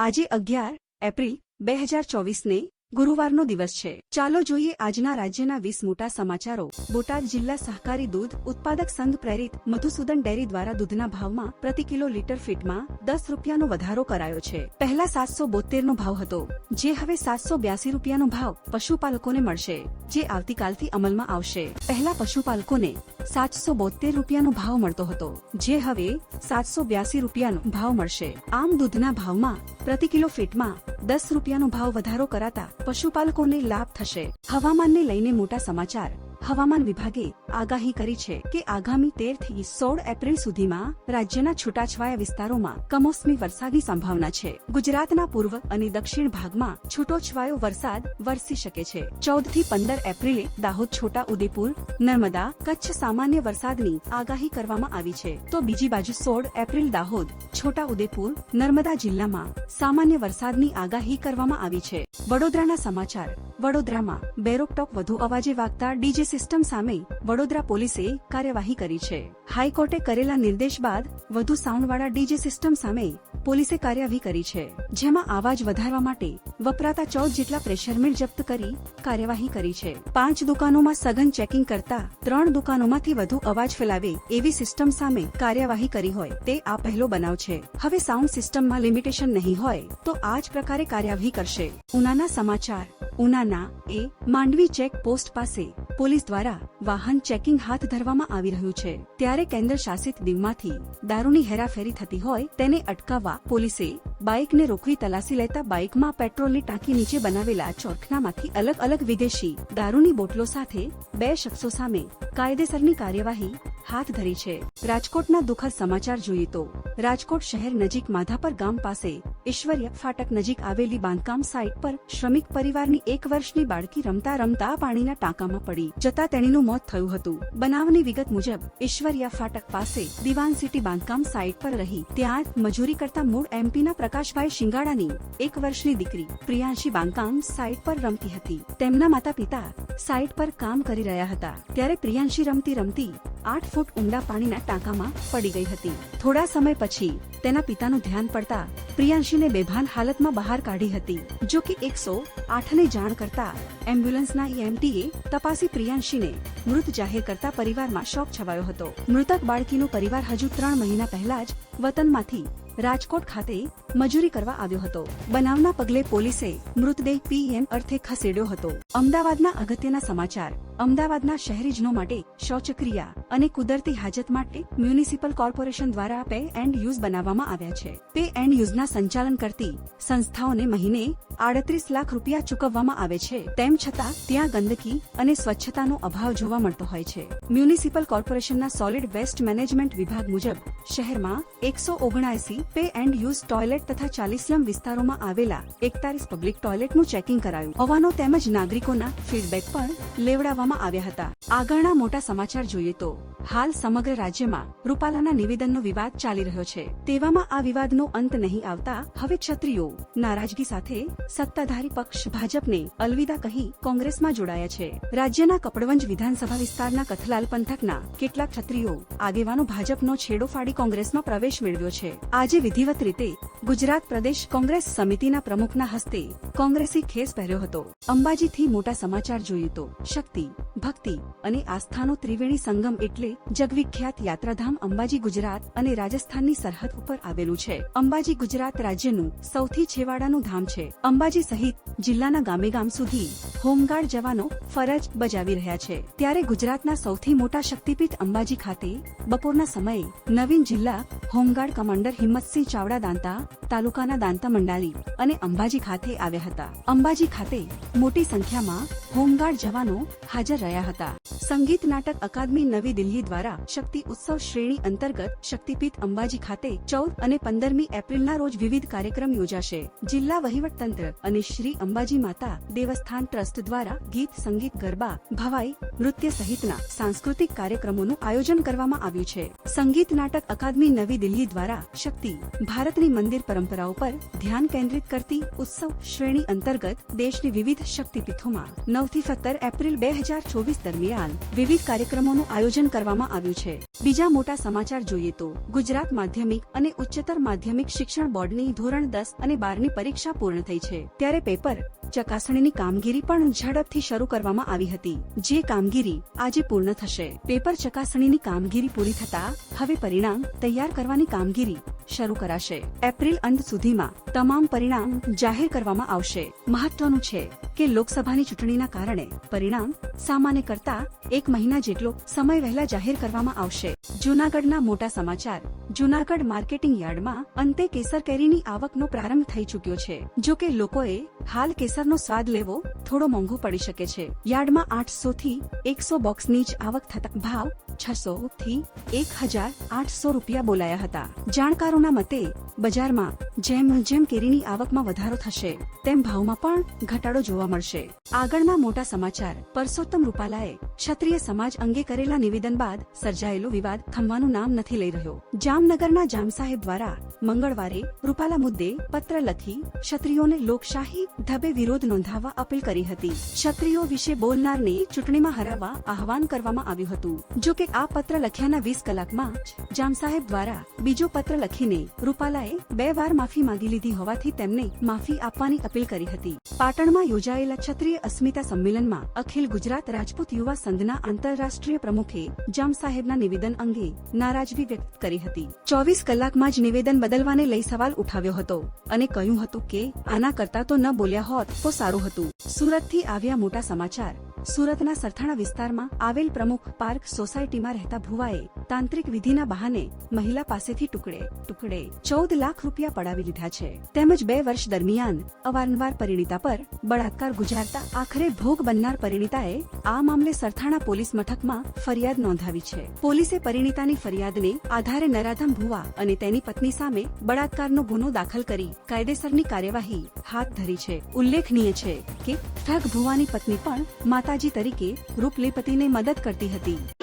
આજે અગિયાર એપ્રિલ બે હજાર ચોવીસને ગુરુવારનો દિવસ છે. ચાલો જોઈએ આજના રાજ્યના વીસ મોટા સમાચારો. બોટાદ જિલ્લા સહકારી દૂધ ઉત્પાદક સંઘ પ્રેરિત મધુસૂદન ડેરી દ્વારા દૂધના ભાવમાં પ્રતિ કિલો લીટર ફીટમાં દસ રૂપિયાનો વધારો કરાયો છે. પહેલા સાતસો બોતેરનો ભાવ હતો. જે હવે સાતસો બ્યાસી રૂપિયાનો ભાવ પશુપાલકોને મળશે, જે આવતીકાલથી અમલમાં આવશે. પહેલા પશુપાલકોને સાતસો બોતેર રૂપિયાનો ભાવ મળતો હતો. જે હવે સાતસો બ્યાસી રૂપિયાનો ભાવ મળશે. આમ દૂધના ભાવમાં પ્રતિ કિલો ફીટમાં દસ રૂપિયાનો ભાવ વધારો કરાતા પશુપાલકોને લાભ થશે. હવામાનને લઈને મોટા સમાચાર. હવામાન વિભાગે આગાહી કરી છે કે આગામી તેરથી સોળ એપ્રિલ સુધીમાં રાજ્યના છૂટાછવાયા વિસ્તારોમાં કમોસમી વરસાદની સંભાવના છે. ગુજરાતના પૂર્વ અને દક્ષિણ ભાગમાં છૂટોછવાયો વરસાદ વરસી શકે છે. ચૌદથી પંદર એપ્રિલે દાહોદ, છોટા ઉદેપુર નર્મદા, કચ્છ સામાન્ય વરસાદની આગાહી કરવામાં આવી છે. તો બીજી બાજુ સોળ એપ્રિલ દાહોદ, છોટા ઉદેપુર નર્મદા જિલ્લામાં સામાન્ય વરસાદની આગાહી કરવામાં આવી છે. વડોદરાના સમાચાર, વડોદરામાં બેરોકટોક વધુ અવાજે વાગતા ડીજે સિસ્ટમ સામે વડોદરા પોલીસે કાર્યવાહી કરી છે. હાઈકોર્ટે કરેલા નિર્દેશ બાદ વધુ સાઉન્ડવાળા ડીજે સિસ્ટમ સામે પોલીસે કાર્યવાહી કરી છે, જેમાં આવાજ વધારવા માટે વપરાતા ચૌદ જેટલા પ્રેશરમીટ જપ્ત કરી કાર્યવાહી કરી છે. પાંચ દુકાનોમાં સઘન ચેકિંગ કરતા ત્રણ દુકાનોમાંથી વધુ અવાજ ફેલાવે એવી સિસ્ટમ સામે કાર્યવાહી કરી હોય તે આ પહેલો બનાવ છે. હવે સાઉન્ડ સિસ્ટમમાં લિમિટેશન નહીં હોય તો આ જ પ્રકારે કાર્યવાહી કરશે. ઉનાના સમાચાર. ઉનાના એ માંડવી ચેક પોસ્ટ પાસે પોલીસ દ્વારા વાહન ચેકિંગ હાથ ધરવામાં આવી રહ્યું છે. ત્યારે કેન્દ્ર શાસિત દીવમાંથી દારૂની હેરાફેરી થતી હોય તેને અટકાવવા પોલીસે બાઇકને રોકવી તલાસી લેતા બાઇકમાં પેટ્રોલની ટાંકી નીચે બનાવેલા ચોરખનામાંથી અલગ અલગ વિદેશી દારૂની બોટલો સાથે બે શખ્સો સામે કાયદેસરની કાર્યવાહી હાથ ધરી છે. રાજકોટના દુઃખદ સમાચાર જોઈએ તો રાજકોટ શહેર નજીક માધાપર ગામ પાસે ઈશ્વર્ય ફાટક નજીક આવેલી બાંધકામ સાઇટ પર શ્રમિક પરિવારની એક વર્ષની બાળકી રમતા રમતા પાણીના ટાંકામાં પડી, જતા તેણીનું મોત થયું હતું. બનાવની વિગત મુજબ ઈશ્વર્યા ફાટક પાસે દિવાન સિટી બાંધકામ સાઇટ પર રહી. ત્યાં મજૂરી કરતા મૂળ એમપીના પ્રકાશભાઈ શિંગાડાની એક વર્ષની દીકરી પ્રિયાંશી બાંધકામ સાઇટ પર રમતી હતી. તેમના માતા પિતા સાઇટ પર કામ કરી રહ્યા હતા. ત્યારે પ્રિયાંશી રમતી રમતી આઠ ફૂટ ઊંડા પાણીના ટાંકામાં પડી ગઈ હતી. થોડા સમય પછી તેના પિતાનું ધ્યાન પડતા પ્રિયાંશીને બેભાન હાલતમાં બહાર કાઢી હતી. જો કે એકસો આઠને જાણ કરતા એમ્બ્યુલન્સના ઈએમટીએ તપાસી પ્રિયાંશીને મૃત જાહેર કરતા પરિવારમાં શોક છવાયો હતો. મૃતક બાળકીનો પરિવાર હજુ ત્રણ મહિના પહેલા જ વતનમાંથી રાજકોટ ખાતે મજૂરી કરવા આવ્યો હતો. બનાવના પગલે પોલીસે મૃતદેહ પીએમ અર્થે ખસેડ્યો હતો. અમદાવાદના અગત્યના સમાચાર. અમદાવાદના શહેરીજનો માટે શૌચક્રિયા અને કુદરતી હાજત માટે મ્યુનિસિપલ કોર્પોરેશન દ્વારા પે એન્ડ યુઝ બનાવવામાં આવ્યા છે. પે એન્ડ યુઝના સંચાલન કરતી સંસ્થાઓને મહિને આડત્રીસ લાખ રૂપિયા ચૂકવવામાં આવે છે. તેમ છતાં ત્યાં ગંદકી અને સ્વચ્છતાનો અભાવ જોવા મળતો હોય છે. મ્યુનિસિપલ કોર્પોરેશનના સોલિડ વેસ્ટ મેનેજમેન્ટ વિભાગ મુજબ શહેરમાં એકસો ઓગણાએસી પે એન્ડ યુઝ ટોયલેટ તથા ચાલીસલમ વિસ્તારોમાં આવેલા એકતાલીસ પબ્લિક ટોયલેટનું ચેકિંગ કરાયું. હોવાનો તેમજ નાગરિકોના ફીડબેક પણ લેવડાવવામાં આવ્યા હતા. આગળના મોટા સમાચાર જોઈએ તો હાલ સમગ્ર રાજ્યમાં રૂપાલાના નિવેદનનો વિવાદ ચાલી રહ્યો છે. તેવામાં આ વિવાદનો અંત નહીં આવતા હવે ક્ષત્રિયો નારાજગી સાથે સત્તાધારી પક્ષ ભાજપને અલવિદા કહી કોંગ્રેસમાં જોડાયા છે. રાજ્યના કપડવંજ વિધાનસભા વિસ્તારના કથલાલ પંથકના કેટલાક ક્ષત્રિયો આગેવાનો ભાજપનો છેડો ફાડી કોંગ્રેસમાં પ્રવેશ મેળવ્યો છે. આજે વિધિવત રીતે ગુજરાત પ્રદેશ કોંગ્રેસ સમિતિના પ્રમુખના હસ્તે કોંગ્રેસી ખેસ પહેર્યો હતો. અંબાજીથી મોટા સમાચાર જોઈએ તો શક્તિ, ભક્તિ અને આસ્થાનો ત્રિવેણી સંગમ એટલે જગવિખ્યાત યાત્રાધામ અંબાજી ગુજરાત અને રાજસ્થાનની સરહદ ઉપર આવેલું છે. અંબાજી ગુજરાત રાજ્યનું સૌથી છેવાડાનું ધામ છે. અંબાજી સહિત જિલ્લાના ગામે ગામ સુધી હોમગાર્ડ જવાનો ફરજ બજાવી રહ્યા છે. ત્યારે ગુજરાતના સૌથી મોટા શક્તિપીઠ અંબાજી ખાતે બપોરના સમયે નવીન જિલ્લા home guard commander Himmatsinh Chavda Danta તાલુકાના દાંતા મંડાલી અને અંબાજી ખાતે આવ્યા હતા. અંબાજી ખાતે મોટી સંખ્યામાં હોમગાર્ડ જવાનો હાજર રહ્યા હતા. સંગીત નાટક અકાદમી નવી દિલ્હી દ્વારા શક્તિ ઉત્સવ શ્રેણી અંતર્ગત શક્તિપીઠ અંબાજી ખાતે ચૌદ અને પંદરમી એપ્રિલના રોજ વિવિધ કાર્યક્રમ યોજાશે. જિલ્લા વહીવટતંત્ર અને શ્રી અંબાજી માતા દેવસ્થાન ટ્રસ્ટ દ્વારા ગીત, સંગીત, ગરબા, ભવાઈ, નૃત્ય સહિતના સાંસ્કૃતિક કાર્યક્રમોનું આયોજન કરવામાં આવ્યું છે. સંગીત નાટક અકાદમી નવી દિલ્હી દ્વારા શક્તિ, ભારતની મંદિર પરંપરાઓ પર ધ્યાન કેન્દ્રિત કરતી ઉત્સવ શ્રેણી અંતર્ગત દેશની વિવિધ શક્તિપીઠોમાં નવથી સત્તર એપ્રિલ બે હજાર ચોવીસ દરમિયાન વિવિધ કાર્યક્રમોનું આયોજન કરવામાં આવ્યું છે. બીજા મોટા સમાચાર જોઈએ તો, ગુજરાત માધ્યમિક અને ઉચ્ચતર માધ્યમિક શિક્ષણ બોર્ડની ધોરણ દસ અને બારની પરીક્ષા પૂર્ણ થઈ છે. ત્યારે પેપર ચકાસણીની કામગીરી પણ ઝડપથી શરૂ કરવામાં આવી હતી. જે કામગીરી આજે પૂર્ણ થશે. પેપર ચકાસણીની કામગીરી પૂરી થતા હવે પરિણામ તૈયાર કરવાની કામગીરી શરૂ કરાશે. એપ્રિલ અંત સુધીમાં તમામ પરિણામ જાહેર કરવામાં આવશે. મહત્વનું છે કે લોકસભાની ચૂંટણીના કારણે પરિણામ સામાન્ય કરતા એક મહિના જેટલો સમય વહેલા જાહેર કરવામાં આવશે. જૂનાગઢના મોટા સમાચાર. જૂનાગઢ માર્કેટિંગ યાર્ડમાં અંતે કેસર કેરીની આવકનો પ્રારંભ થઈ ચૂક્યો છે. જો કે લોકોએ હાલ કેસરનો સ્વાદ લેવો થોડો મોંઘો પડી શકે છે. યાર્ડમાં આઠસો થી એકસો બોક્સની જ આવક થતા ભાવ છસો થી એક હજાર આઠસો રૂપિયા બોલાયા હતા. જાણકારોના મતે, બજારમાં જેમ જેમ કેરીની આવકમાં વધારો થશે, તેમ ભાવમાં પણ ઘટાડો જોવા મળશે. આગળના મોટા સમાચાર. પરસોત્તમ રૂપાલાએ ક્ષત્રિય સમાજ અંગે કરેલા નિવેદન બાદ સર્જાયેલો વિવાદ થમવાનું નામ નથી લઈ રહ્યો. જામનગરના જામ સાહેબ દ્વારા મંગળવારે રૂપાલા મુદ્દે પત્ર લખી ક્ષત્રિયોને લોકશાહી ઢબે વિરોધ નોંધાવવા અપીલ કરી હતી. ક્ષત્રિયો વિશે બોલનારને ચૂંટણીમાં હરાવવા આહવાન કરવામાં આવ્યું હતું. જો કે આ પત્ર લખ્યાના વીસ કલાકમાં જામ સાહેબ દ્વારા બીજો પત્ર લખીને રૂપાલાએ બે વાર માફી માંગી લીધી હોવાથી તેમને માફી આપવાની અપીલ કરી હતી. પાટણમાં યોજાયેલા ક્ષત્રિય અસ્મિતા સંમેલનમાં અખિલ ગુજરાત રાજપૂત યુવા સંઘના આંતરરાષ્ટ્રીય પ્રમુખે જામ સાહેબના નિવેદન અંગે નારાજગી વ્યક્ત કરી હતી. ચોવીસ કલાકમાં જ નિવેદન બદલવાને લઈ સવાલ ઉઠાવ્યો હતો અને કહ્યું હતું કે, આના કરતા તો ન બોલ્યા હોત તો સારું હતું. સુરતથી આવ્યા મોટા સમાચાર. સુરતના સરથાણા વિસ્તારમાં આવેલ પ્રમુખ પાર્ક સોસાયટીમાં રહેતા ભુવાએ તાંત્રિક વિધિના બહાને મહિલા પાસેથી ટુકડે ટુકડે ચૌદ લાખ રૂપિયા પડાવી લીધા છે. તેમજ બે વર્ષ દરમિયાન અવારનવાર પરિણીતા પર બળાત્કાર ગુજારતા આખરે ભોગ બનનાર પરિણીતાએ આ મામલે સરથાણા પોલીસ મથકમાં ફરિયાદ નોંધાવી છે. પોલીસે પરિણીતાની ફરિયાદને આધારે નરાધમ ભુવા અને તેની પત્ની સામે બળાત્કારનો ગુનો દાખલ કરી કાયદેસરની કાર્યવાહી હાથ ધરી છે. ઉલ્લેખનીય છે કે ઠગ ભુવાની પત્ની પણ માતાજી તરીકે રૂપલેપતિને મદદ કરતી હતી.